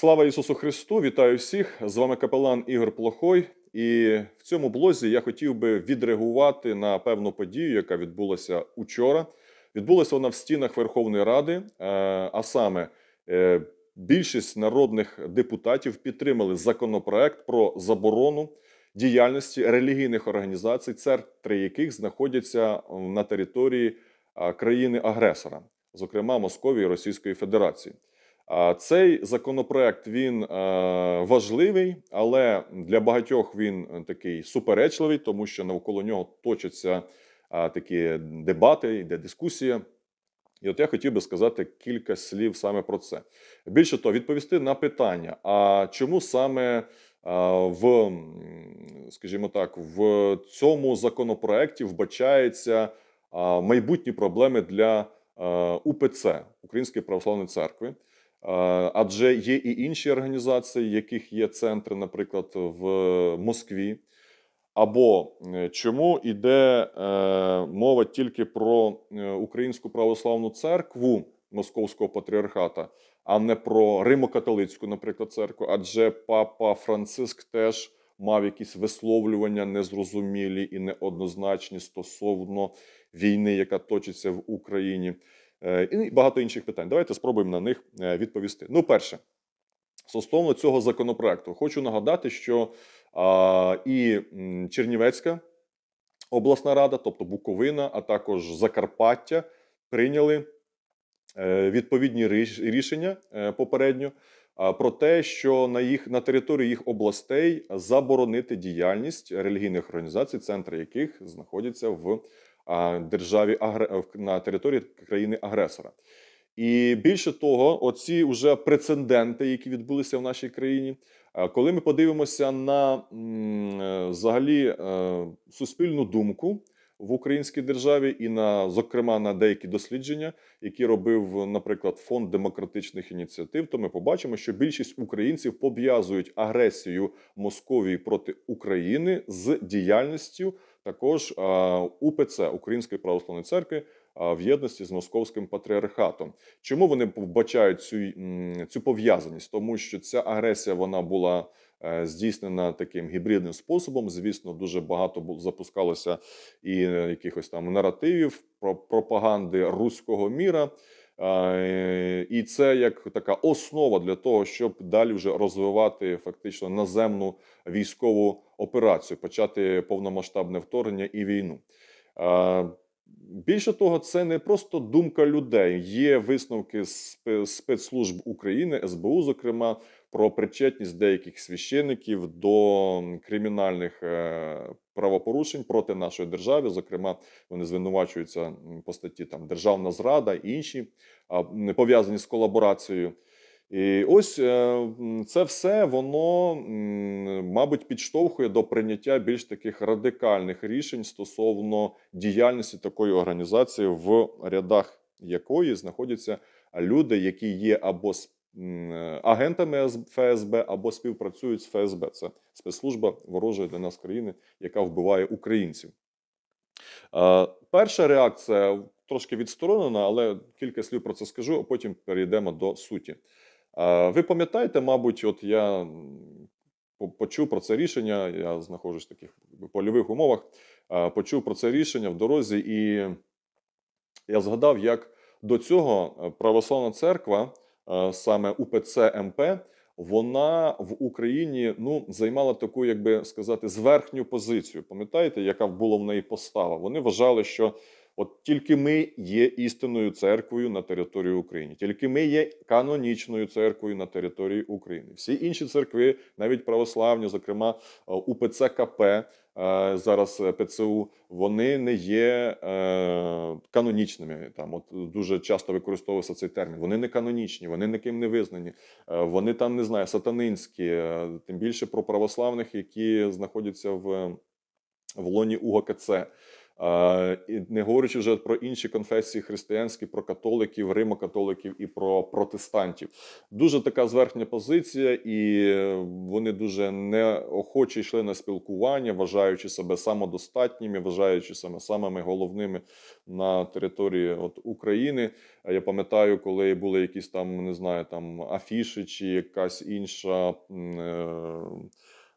Слава Ісусу Христу! Вітаю всіх! З вами капелан Ігор Плохой. І в цьому блозі я хотів би відреагувати на певну подію, яка відбулася учора. Відбулася вона в стінах Верховної Ради, е, а саме е, більшість народних депутатів підтримали законопроект про заборону діяльності релігійних організацій, центри яких знаходяться на території країни-агресора, зокрема Московії і Російської Федерації. Цей законопроект він е, важливий, але для багатьох він е, такий суперечливий, тому що навколо нього точаться такі дебати, йде дискусія. І от я хотів би сказати кілька слів саме про це. Більше того, відповісти на питання: а чому саме в, скажімо так, в цьому законопроекті вбачається майбутні проблеми для УПЦ Української православної церкви? Адже є і інші організації, яких є центри, наприклад, в Москві. Або е, чому йде е, мова тільки про е, Українську православну церкву Московського патріархата, а не про Римо-католицьку, наприклад, церкву? Адже папа Франциск теж мав якісь висловлювання незрозумілі і неоднозначні стосовно війни, яка точиться в Україні, і багато інших питань. Давайте спробуємо на них е, відповісти. Ну, перше, стосовно цього законопроекту, хочу нагадати, що а, і Чернівецька обласна рада, тобто Буковина, а також Закарпаття, прийняли е, відповідні рішення е, попередньо про те, що на їх на території їх областей заборонити діяльність релігійних організацій, центри яких знаходяться в державі на території країни-агресора. І більше того, оці вже прецеденти, які відбулися в нашій країні. Коли ми подивимося на е, взагалі е, суспільну думку в українській державі, і на зокрема на деякі дослідження, які робив, наприклад, фонд демократичних ініціатив, то ми побачимо, що більшість українців пов'язують агресію Московії проти України з діяльністю також УПЦ Української православної церкви в єдності з московським патріархатом. Чому вони вбачають цю, цю пов'язаність? Тому що ця агресія вона була е, здійснена таким гібридним способом. Звісно, дуже багато запускалося і е, якихось там наративів про пропаганди руського міра. І це як така основа для того, щоб далі вже розвивати фактично наземну військову операцію, почати повномасштабне вторгнення і війну. Більше того, це не просто думка людей. Є висновки спе- спецслужб України, СБУ, зокрема, про причетність деяких священиків до кримінальних е, правопорушень проти нашої держави. Зокрема, вони звинувачуються по статті там державна зрада і інші пов'язані з колаборацією. І ось е, це все воно, мабуть, підштовхує до прийняття більш таких радикальних рішень стосовно діяльності такої організації, в рядах якої знаходяться люди, які є або агентами ФСБ, або співпрацюють з ФСБ. Це спецслужба ворожої для нас країни, яка вбиває українців. Е, Перша реакція трошки відсторонена, але кілька слів про це скажу, а потім перейдемо до суті. Е, Ви пам'ятаєте, мабуть, от я почув про це рішення. Я знаходжусь в таких польових умовах. е, Почув про це рішення в дорозі, і я згадав, як до цього е, православна церква, е, саме УПЦ МП, вона в Україні ну займала таку, як би сказати, зверхню позицію. Пам'ятаєте, яка була в неї постава? Вони вважали, що от тільки ми є істинною церквою на території України, тільки ми є канонічною церквою на території України. Всі інші церкви, навіть православні, зокрема е, УПЦ КП, е, зараз е, ПЦУ, вони не є е, канонічними. Там от дуже часто використовувався цей термін. Вони не канонічні, вони ніким не визнані. Е, Вони там не знаю, сатанинські, е, тим більше про православних, які знаходяться в, в лоні УГКЦ. І не говорячи вже про інші конфесії християнські, про католиків, римокатоликів і про протестантів. Дуже така зверхня позиція, і вони дуже неохоче йшли на спілкування, вважаючи себе самодостатніми, вважаючи себе самими головними на території от, України. Я пам'ятаю, коли були якісь там, не знаю, там афіші чи якась інша е,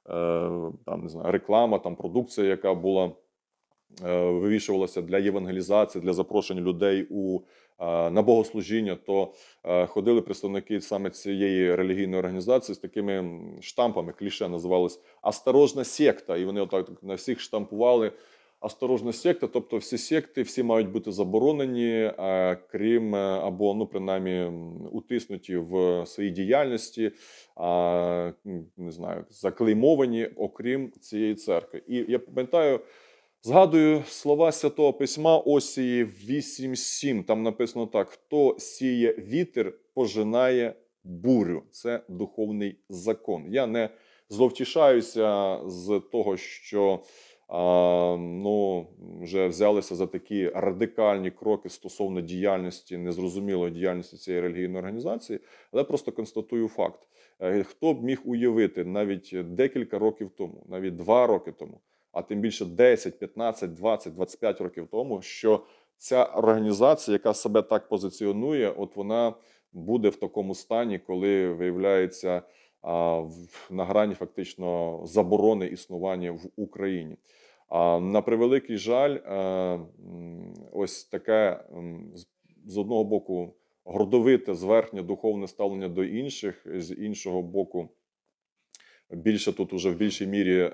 е, там, не знаю, реклама, там продукція, яка була е, вивішувалася для євангелізації, для запрошення людей у е, на богослужіння, то е, ходили представники саме цієї релігійної організації з такими штампами, кліше називалось «Осторожна секта. І вони отак на всіх штампували осторожна секта, тобто всі секти, всі мають бути заборонені, крім або ну принаймні утиснуті в своїй діяльності, не знаю, заклеймовані, окрім цієї церкви. І я пам'ятаю. Згадую слова Святого Письма Осії 8.7. Там написано так: хто сіє вітер, пожинає бурю. Це духовний закон. Я не зловтішаюся з того, що а, ну, вже взялися за такі радикальні кроки стосовно діяльності, незрозумілої діяльності цієї релігійної організації, але просто констатую факт. Е, Хто б міг уявити навіть декілька років тому, навіть два роки тому, а тим більше 10, 15, 20, 25 років тому, що ця організація, яка себе так позиціонує, от вона буде в такому стані, коли виявляється на грані фактично заборони існування в Україні. А на превеликий жаль, е, ось таке з одного боку гордовите зверхнє духовне ставлення до інших, з іншого боку, більше тут уже в більшій мірі е,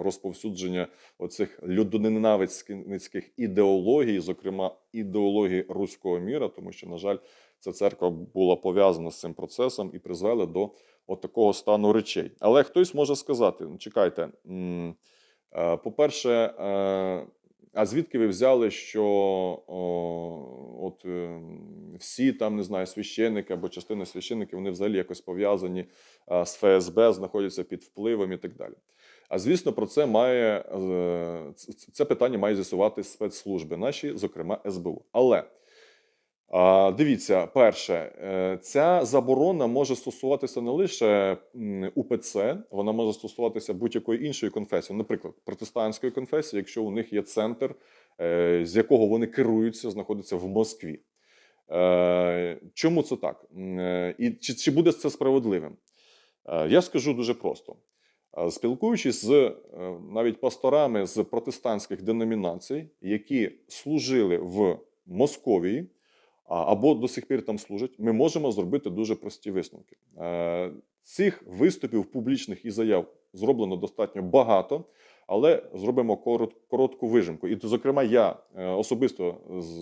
розповсюдження оцих людоненавицьких ідеологій, зокрема ідеології руського міра, тому що, на жаль, ця церква була пов'язана з цим процесом і призвела до от такого стану речей. Але хтось може сказати: чекайте, е, по-перше, е, а звідки ви взяли, що о, от е, всі там не знаю, священники або частина священників, вони взагалі якось пов'язані е, з ФСБ, знаходяться під впливом і так далі. А звісно, про це має е, це питання має з'ясувати спецслужби, наші, зокрема СБУ. Але Дивіться, перше, е, ця заборона може стосуватися не лише УПЦ, вона може стосуватися будь-якої іншої конфесії, наприклад, протестантської конфесії, якщо у них є центр, е, з якого вони керуються, знаходиться в Москві. Е, Чому це так? І чи, чи буде це справедливим? Я скажу дуже просто. Спілкуючись з навіть пасторами з протестантських деномінацій, які служили в Московії, або до сих пір там служать, ми можемо зробити дуже прості висновки. Е, Цих виступів публічних і заяв зроблено достатньо багато, але зробимо корот- коротку вижимку. І, зокрема, я е, особисто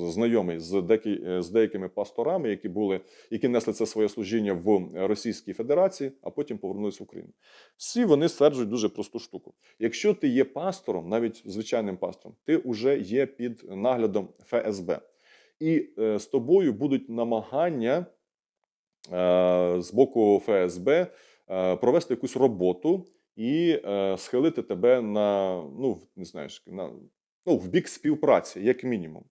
знайомий з, деякі, е, з деякими пасторами, які були, які несли це своє служіння в Російській Федерації, а потім повернулися в Україну. Всі вони стверджують дуже просту штуку. Якщо ти є пастором, навіть звичайним пастором, ти вже є під наглядом ФСБ і е, з тобою будуть намагання е, з боку ФСБ е, провести якусь роботу і схилити тебе на ну не знаєш, на ну, в бік співпраці, як мінімум.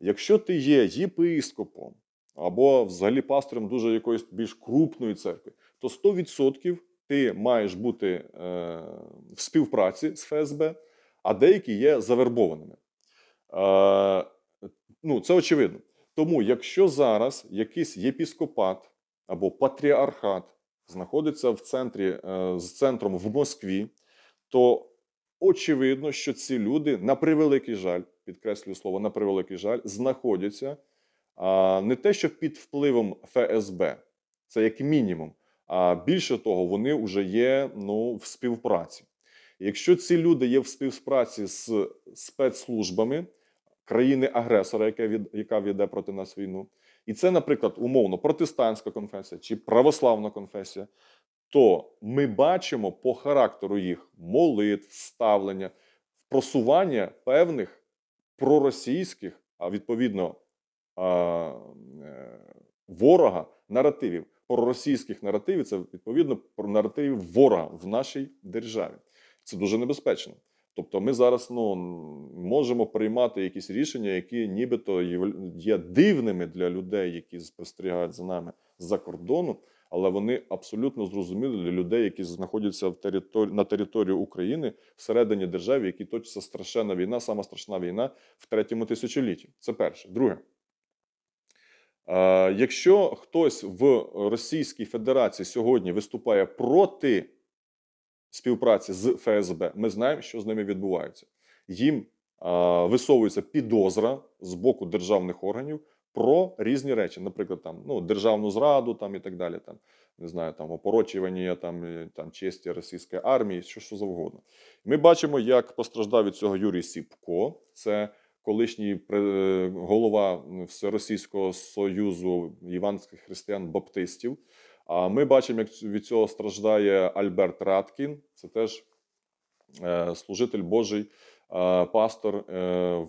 Якщо ти є єпископом або взагалі пастором дуже якоїсь більш крупної церкви, то 100% ти маєш бути е, в співпраці з ФСБ, а деякі є завербованими. Е, ну, це очевидно. Тому, якщо зараз якийсь єпіскопат або патріархат знаходиться в центрі е, з центром в Москві, то очевидно, що ці люди на превеликий жаль, підкреслюю слово на превеликий жаль, знаходяться не те, що під впливом ФСБ, це як мінімум. А більше того, вони вже є ну, в співпраці. Якщо ці люди є в співпраці з спецслужбами країни-агресора, яка, від, яка веде проти нас війну, і це, наприклад, умовно протестантська конфесія чи православна конфесія, то ми бачимо по характеру їх молитв, ставлення, просування певних проросійських, а відповідно е, ворога наративів. Проросійських наративів це відповідно про наративів ворога в нашій державі. Це дуже небезпечно. Тобто ми зараз ну, можемо приймати якісь рішення, які нібито є- дивними для людей, які спостерігають за нами з-за кордону, але вони абсолютно зрозумілі для людей, які знаходяться в території, на території України всередині держави, які точиться страшенна війна, сама страшна війна в третьому тисячолітті. Це перше. Друге. Якщо хтось в Російській Федерації сьогодні виступає проти співпраці з ФСБ, ми знаємо, що з ними відбувається. Їм а, висовується підозра з боку державних органів про різні речі, наприклад, там ну державну зраду, там і так далі. Там не знаю, там опорочування там, е, там честі російської армії, що, що завгодно. Ми бачимо, як постраждав від цього Юрій Сіпко. Це колишній голова Всеросійського союзу іванських християн-баптистів. А ми бачимо, як від цього страждає Альберт Радкін. Це теж е, служитель Божий, е, пастор е,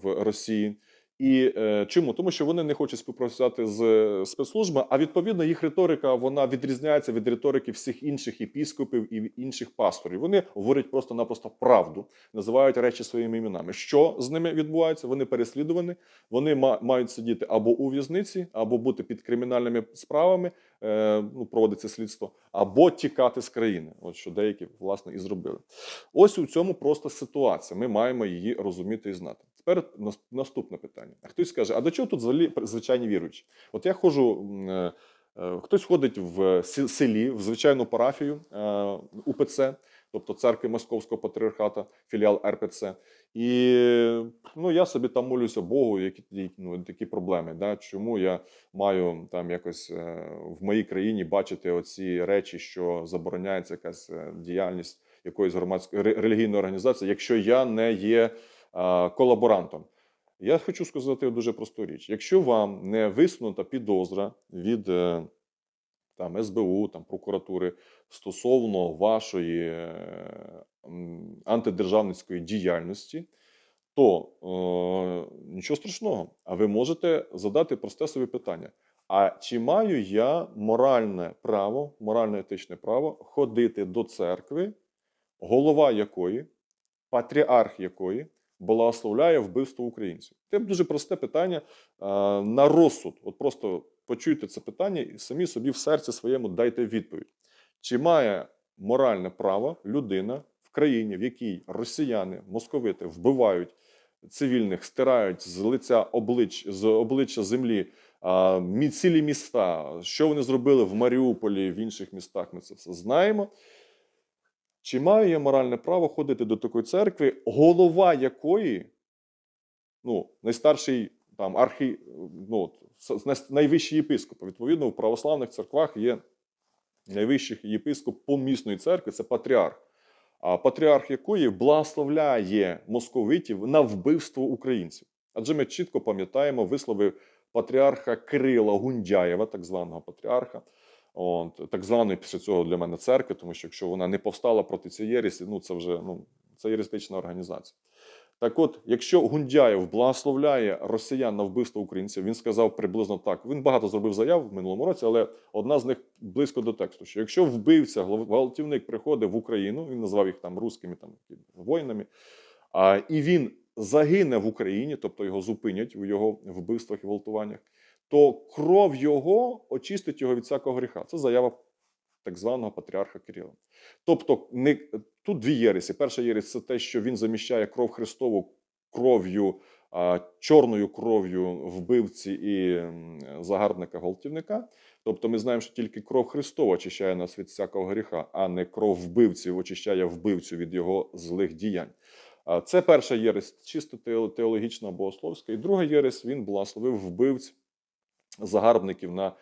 в Росії. І чому? Тому що вони не хочуть співпрацювати з спецслужбами, а відповідно їх риторика вона відрізняється від риторики всіх інших єпіскопів і інших пасторів. Вони говорять просто-напросто правду, називають речі своїми іменами. Що з ними відбувається? Вони переслідувані, вони ма- мають сидіти або у в'язниці, або бути під кримінальними справами, ну, проводиться слідство, або тікати з країни. От що деякі власне і зробили. Ось у цьому просто ситуація. Ми маємо її розуміти і знати. Тепер наступне питання. А хтось скаже: а до чого тут взагалі звичайні віруючі? От я ходжу. е, е, Хтось ходить в селі, в звичайну парафію е, УПЦ, тобто церкви Московського патріархата, філіал РПЦ. І ну, я собі там молюся Богу, які, ну, такі проблеми. Да? Чому я маю там якось е, в моїй країні бачити оці речі, що забороняється якась е, діяльність якоїсь громадської релігійної організації, якщо я не є е, колаборантом. Я хочу сказати дуже просту річ: якщо вам не висунута підозра від е, там, СБУ, там, прокуратури стосовно вашої е, антидержавницької діяльності, то е, нічого страшного. А ви можете задати просте собі питання: а чи маю я моральне право, морально-етичне право ходити до церкви, голова якої, патріарх якої благословляє вбивство українців? Це дуже просте питання е, на розсуд. От просто почуйте це питання і самі собі в серці своєму дайте відповідь. Чи має моральне право людина в країні, в якій росіяни, московити вбивають цивільних, стирають з лиця облич, з обличчя землі а, цілі міста? Що вони зробили в Маріуполі, в інших містах? Ми це все знаємо. Чи маю я моральне право ходити до такої церкви, голова якої, ну, найстарший там архі, ну, от, с- найвищий єпископ. Відповідно, в православних церквах є найвищий єпископ помісної церкви це патріарх. А патріарх якої благословляє московитів на вбивство українців. Адже ми чітко пам'ятаємо вислови патріарха Кирила Гундяєва, так званого патріарха. От, так званої після цього для мене церкви, тому що якщо вона не повстала проти цієї єресі, ну це вже ну, це єристична організація. Так от, якщо Гундяєв благословляє росіян на вбивство українців, він сказав приблизно так. Він багато зробив заяв в минулому році, але одна з них близько до тексту: що якщо вбивця, гвалтівник приходить в Україну, він назвав їх там русскими там воїнами, а, і він загине в Україні, тобто його зупинять у його вбивствах і гвалтуваннях, то кров його очистить його від всякого гріха. Це заява так званого патріарха Кирила. Тобто, не, тут дві єресі. Перша єресь це те, що він заміщає кров Христову кров'ю, чорною кров'ю вбивці і загарбника гвалтівника. Тобто ми знаємо, що тільки кров Христова очищає нас від всякого гріха, а не кров вбивців очищає вбивцю від його злих діянь. Це перша єресь, чисто теологічна богословська. І друга єресь він благословив вбивць загарбників на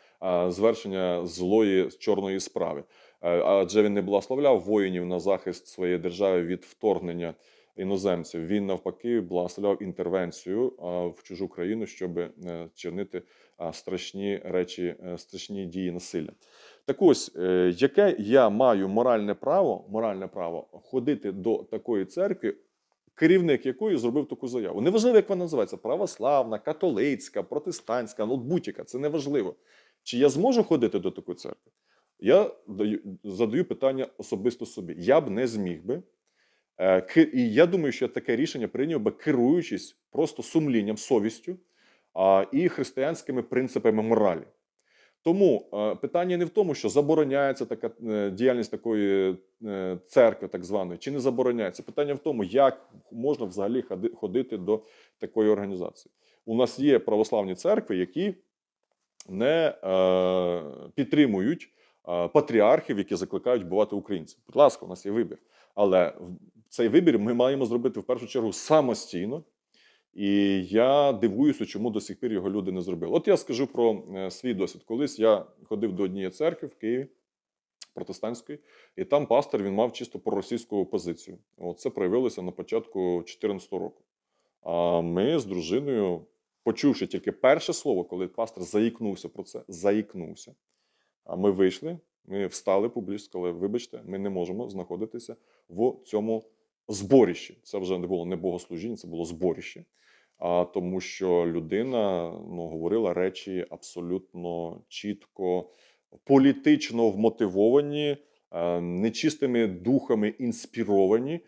звершення злої чорної справи. Е, Адже він не благословляв воїнів на захист своєї держави від вторгнення іноземців. Він навпаки благословляв інтервенцію в чужу країну, щоб е, чинити страшні речі, е, страшні дії насилля. Так ось, е, яке я маю моральне право, моральне право ходити до такої церкви, керівник якої зробив таку заяву. Неважливо, як вона називається: православна, католицька, протестантська, ну будь-яка, це неважливо. Чи я зможу ходити до такої церкви? Я даю, задаю питання особисто собі. Я б не зміг би Е, І я думаю, що я таке рішення прийняв би керуючись просто сумлінням, совістю і християнськими принципами моралі. Тому е, питання не в тому, що забороняється така е, діяльність такої церкви, так званої, чи не забороняється. Питання в тому, як можна взагалі ходити до такої організації. У нас є православні церкви, які не підтримують патріархів, які закликають вбивати українців. Будь ласка, у нас є вибір. Але цей вибір ми маємо зробити в першу чергу самостійно. І я дивуюся, чому до сих пір його люди не зробили. От я скажу про е, свій досвід. Колись я ходив до однієї церкви в Києві, протестантської, і там пастор він мав чисто проросійську позицію. От це проявилося на початку 2014 року. А ми з дружиною, почувши тільки перше слово, коли пастор заїкнувся про це, заїкнувся. А ми вийшли, ми встали публічно, сказали, вибачте, ми не можемо знаходитися в цьому зборищі. Це вже не було не богослужіння, це було зборище. А тому, що людина ну, говорила речі абсолютно чітко, політично вмотивовані, е, нечистими духами інспіровані.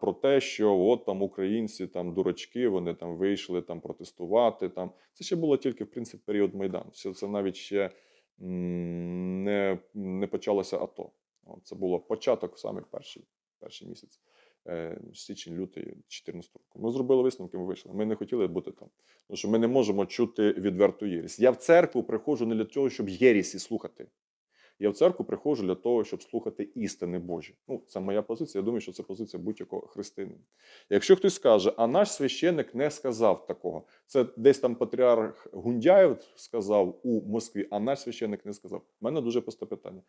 Про те, що от там українці, там дурачки, вони там вийшли там протестувати. Там це ще було тільки в принципі період майдану. Це, це навіть ще не, не почалося АТО. Це було початок саме перший, перший місяць, е, січень, лютий 14 року. Ми зробили висновки, ми вийшли. Ми не хотіли бути там. Тому що ми не можемо чути відверту єрість. Я в церкву приходжу не для того, щоб єрісі слухати. Я в церкву приходжу для того, щоб слухати істини Божі. Ну, це моя позиція. Я думаю, що це позиція будь-якого християнина. Якщо хтось скаже, а наш священник не сказав такого, це десь там патріарх Гундяєв сказав у Москві, а наш священник не сказав. У мене дуже просте питання.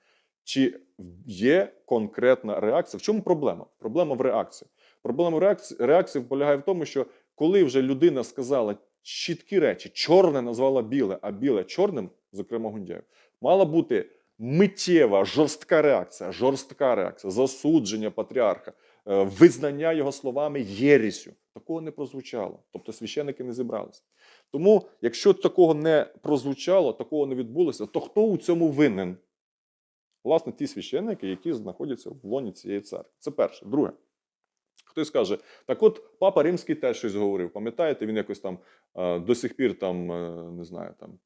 Чи є конкретна реакція? В чому проблема? Проблема в реакції. Проблема в реакції, полягає в тому, що коли вже людина сказала чіткі речі, чорне назвала біле, а біле чорним, зокрема Гундяєв, мала бути миттєва, жорстка реакція, жорстка реакція, засудження патріарха, е, визнання його словами єрісю. Такого не прозвучало. Тобто священники не зібралися. Тому, якщо такого не прозвучало, такого не відбулося, то хто у цьому винен? Власне, ті священники, які знаходяться в лоні цієї церкви. Це перше. Друге. Хтось каже, так от папа Римський теж щось говорив. Пам'ятаєте, він якось там е, до сих пір там, е, не знаю, там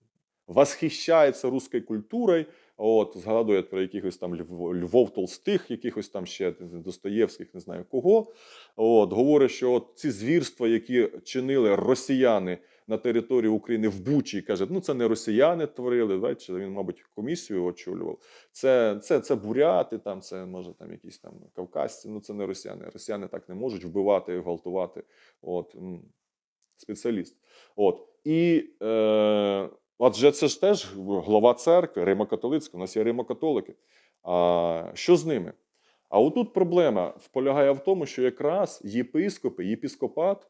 восхищається руською культурою. От, згадує про якихось там Львов, Толстих, якихось там ще Достоєвських, не знаю кого. От, говорить, що от ці звірства, які чинили росіяни на території України в Бучі, каже, ну це не росіяни творили, бачите, він, мабуть, комісію очолював. Це, це, це буряти, там, це може там якісь там кавказці, ну це не росіяни. Росіяни так не можуть вбивати, гвалтувати. От, спеціаліст. От. І е, адже це ж теж глава церкви, Римо-католицька, у нас є Римо-католики. А що з ними? А отут проблема полягає в тому, що якраз єпископи, єпіскопат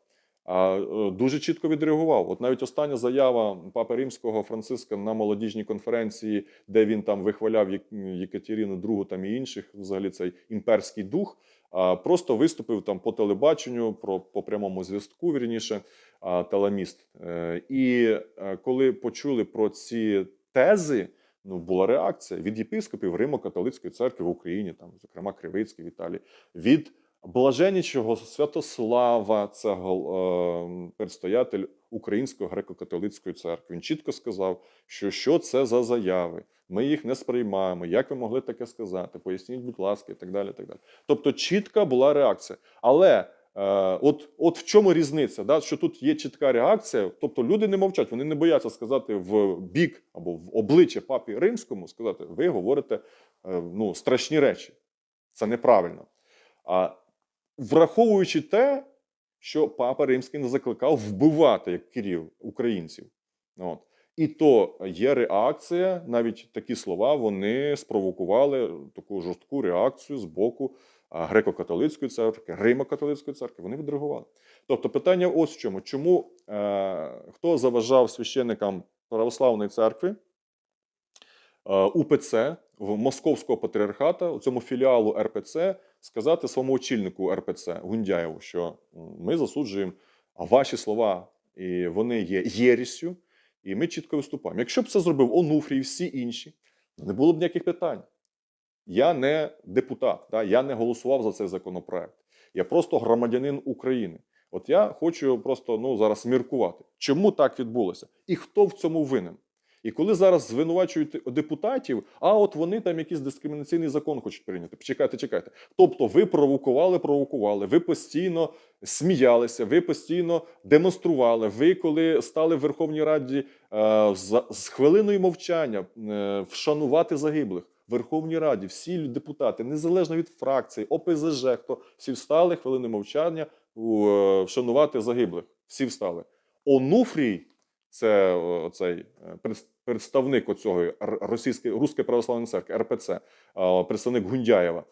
е, дуже чітко відреагував. От навіть остання заява папи римського Франциска на молодіжній конференції, де він там вихваляв Єкатерину II там і інших, взагалі цей імперський дух, просто виступив там по телебаченню, про по прямому зв'язку, вірніше, таламіст. Е, І е, коли почули про ці тези. Ну, була реакція від єпископів Римо-католицької церкви в Україні, там, зокрема Кривицький Віталій, від блаженнішого Святослава, це е, предстоятель Української греко-католицької церкви. Він чітко сказав, що що це за заяви. Ми їх не сприймаємо. Як ви могли таке сказати? Поясніть, будь ласка, і так далі. І так далі. Тобто, чітка була реакція. Але е, от, от в чому різниця? Да? Що тут є чітка реакція, тобто люди не мовчать, вони не бояться сказати в бік або в обличчя папі римському, сказати, ви говорите е, ну, страшні речі. Це неправильно. А враховуючи те, що папа римський не закликав вбивати як Кирил українців. От. І то є реакція, навіть такі слова вони спровокували таку жорстку реакцію з боку греко-католицької церкви, Римо-католицької церкви. Вони відреагували. Тобто, питання ось в чому: чому е, хто заважав священникам православної церкви? е, УПЦ в Московського патріархата, у цьому філіалу РПЦ, сказати своєму очільнику РПЦ Гундяєву, що ми засуджуємо ваші слова, і вони є єрісю, і ми чітко виступаємо. Якщо б це зробив Онуфрій і всі інші, не було б ніяких питань. Я не депутат, да, я не голосував за цей законопроект. Я просто громадянин України. От я хочу просто ну зараз міркувати, чому так відбулося, і хто в цьому винен. І коли зараз звинувачують депутатів, а от вони там якийсь дискримінаційний закон хочуть прийняти. Чекайте, чекайте. Тобто, ви провокували, провокували, ви постійно сміялися, ви постійно демонстрували. Ви, коли стали в Верховній Раді е, з хвилиною мовчання е, вшанувати загиблих. В Верховній Раді всі депутати, незалежно від фракції, ОПЗЖ, хто всі встали хвилини мовчання е, вшанувати загиблих. Всі встали. Онуфрій, це о, цей е, представник оцього російської руської православної церкви РПЦ, представник Гундяєва.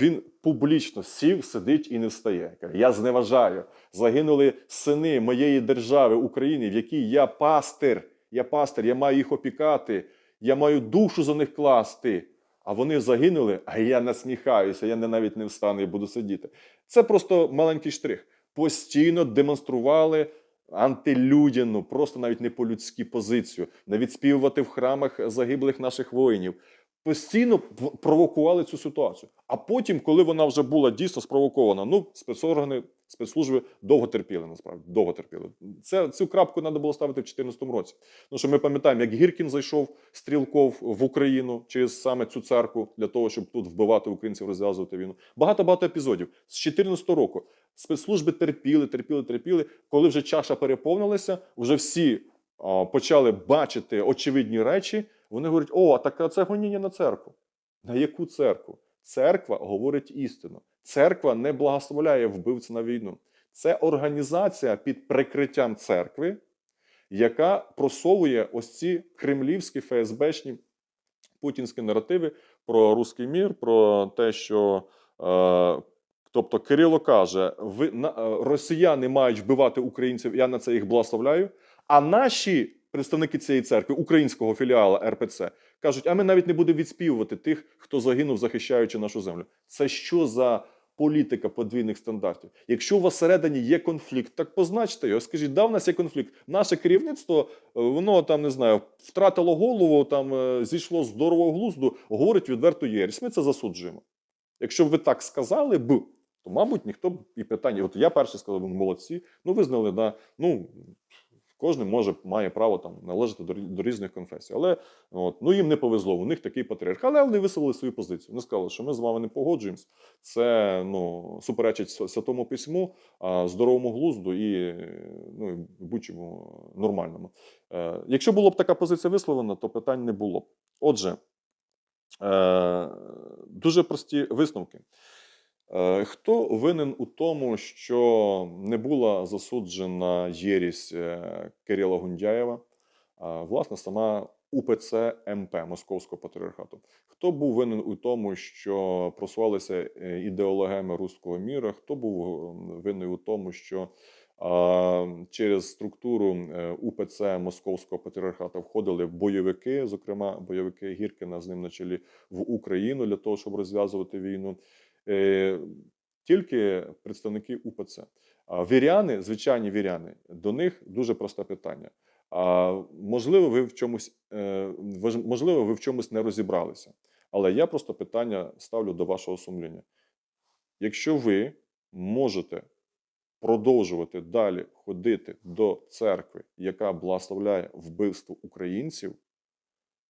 Він публічно сів, сидить і не встає. Я зневажаю. Загинули сини моєї держави України, в якій я пастир. Я пастир, я маю їх опікати, я маю душу за них класти. А вони загинули, а я насміхаюся, я навіть не встану і буду сидіти. Це просто маленький штрих. Постійно демонстрували антилюдяну, просто навіть не по-людськи позицію, не відспівувати в храмах загиблих наших воїнів. Постійно провокували цю ситуацію. А потім, коли вона вже була дійсно спровокована, ну спецоргани, спецслужби довго терпіли. Насправді довго терпіли. Це цю крапку треба було ставити в 2014 році. Ну що ми пам'ятаємо, як Гіркін зайшов стрілков в Україну через саме цю церкву для того, щоб тут вбивати українців, розв'язувати війну. Багато багато епізодів з 2014 року. Спецслужби терпіли, терпіли, терпіли. Коли вже чаша переповнилася, вже всі а, почали бачити очевидні речі. Вони говорять: о, а так це гоніння на церкву. На яку церкву? Церква говорить істину. Церква не благословляє вбивця на війну. Це організація під прикриттям церкви, яка просовує ось ці кремлівські ФСБшні путінські наративи про руський мір, про те, що е, тобто Кирило каже: ви на, е, росіяни мають вбивати українців, я на це їх благословляю. А наші представники цієї церкви, українського філіала РПЦ, кажуть: а ми навіть не будемо відспівувати тих, хто загинув, захищаючи нашу землю. Це що за політика подвійних стандартів? Якщо у вас всередині є конфлікт, так позначте його. Скажіть, да, в нас є конфлікт. Наше керівництво, е, воно там не знаю, втратило голову, там е, зійшло здорового глузду, говорить відверто єресь. Ми це засуджуємо. Якщо б ви так сказали б, то, мабуть, ніхто б і питання. От я перший сказав, «Ну, молодці. Ну, визнали, да, ну. Кожен може має право там належати до, до різних конфесій, але от, ну їм не повезло. У них такий патріарх. Але вони висловили свою позицію. Вони сказали, що ми з вами не погоджуємось. Це ну суперечить святому письму, здоровому глузду і ну будь-чому нормальному. Е, якщо була б така позиція висловлена, то питань не було б. Отже, е, дуже прості висновки. Е, Хто винен у тому, що не була засуджена єрість е, Кирила Гундяєва, власне, сама УПЦ МП Московського патріархату? Хто був винен у тому, що просувалися е, ідеологеми руського міра? Хто був е, винен у тому, що через структуру е, УПЦ Московського патріархату входили бойовики, зокрема бойовики Гіркина з ним на чолі в Україну для того, щоб розв'язувати війну? Е, тільки представники УПЦ. Віряни, звичайні віряни, до них дуже просте питання. А можливо, ви в чомусь е, можливо, ви в чомусь не розібралися. Але я просто питання ставлю до вашого сумління. Якщо ви можете продовжувати далі ходити до церкви, яка благословляє вбивство українців,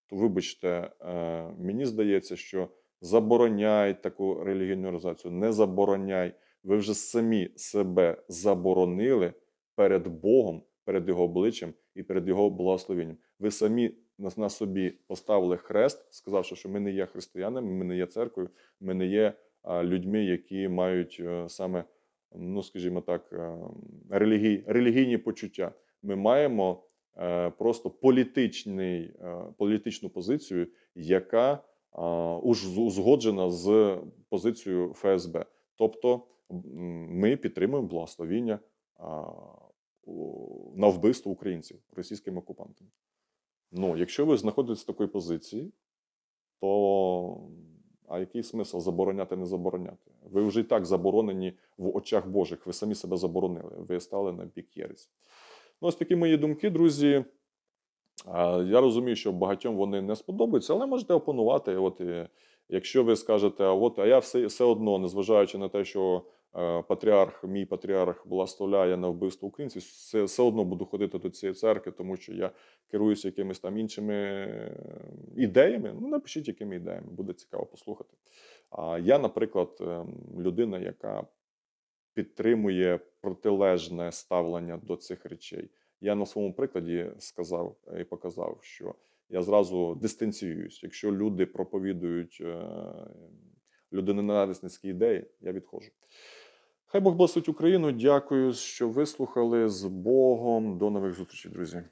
то вибачте, е, мені здається, що забороняй таку релігійну організацію, не забороняй. Ви вже самі себе заборонили перед Богом, перед його обличчям і перед його благословенням. Ви самі на, собі поставили хрест, сказавши, що ми не є християнами, ми не є церквою, ми не є людьми, які мають е, саме, ну скажімо так, е, релігій, релігійні почуття. Ми маємо е, просто політичний, політичну позицію, яка уж узгоджена з позицією ФСБ. Тобто ми підтримуємо благословіння на вбивство українців російськими окупантами. Ну, якщо ви знаходитесь в такої позиції, то а який смисл забороняти, не забороняти? Ви вже і так заборонені в очах Божих. Ви самі себе заборонили. Ви стали на бік єресі. Ну, ось такі мої думки, друзі. Я розумію, що багатьом вони не сподобаються, але можете опанувати. От, е, Якщо ви скажете, а от а я все, все одно, незважаючи на те, що е, патріарх, мій патріарх благословляє на вбивство українців, все, все одно буду ходити до цієї церкви, тому що я керуюся якимись там іншими е, ідеями. Ну, напишіть, якими ідеями, буде цікаво послухати. А я, наприклад, ем, людина, яка підтримує протилежне ставлення до цих речей. Я на своєму прикладі сказав і показав, що я зразу дистанціююсь. Якщо люди проповідують е, людиноненависницькі ідеї, я відходжу. Хай Бог благословить Україну. Дякую, що вислухали з Богом. До нових зустрічей, друзі.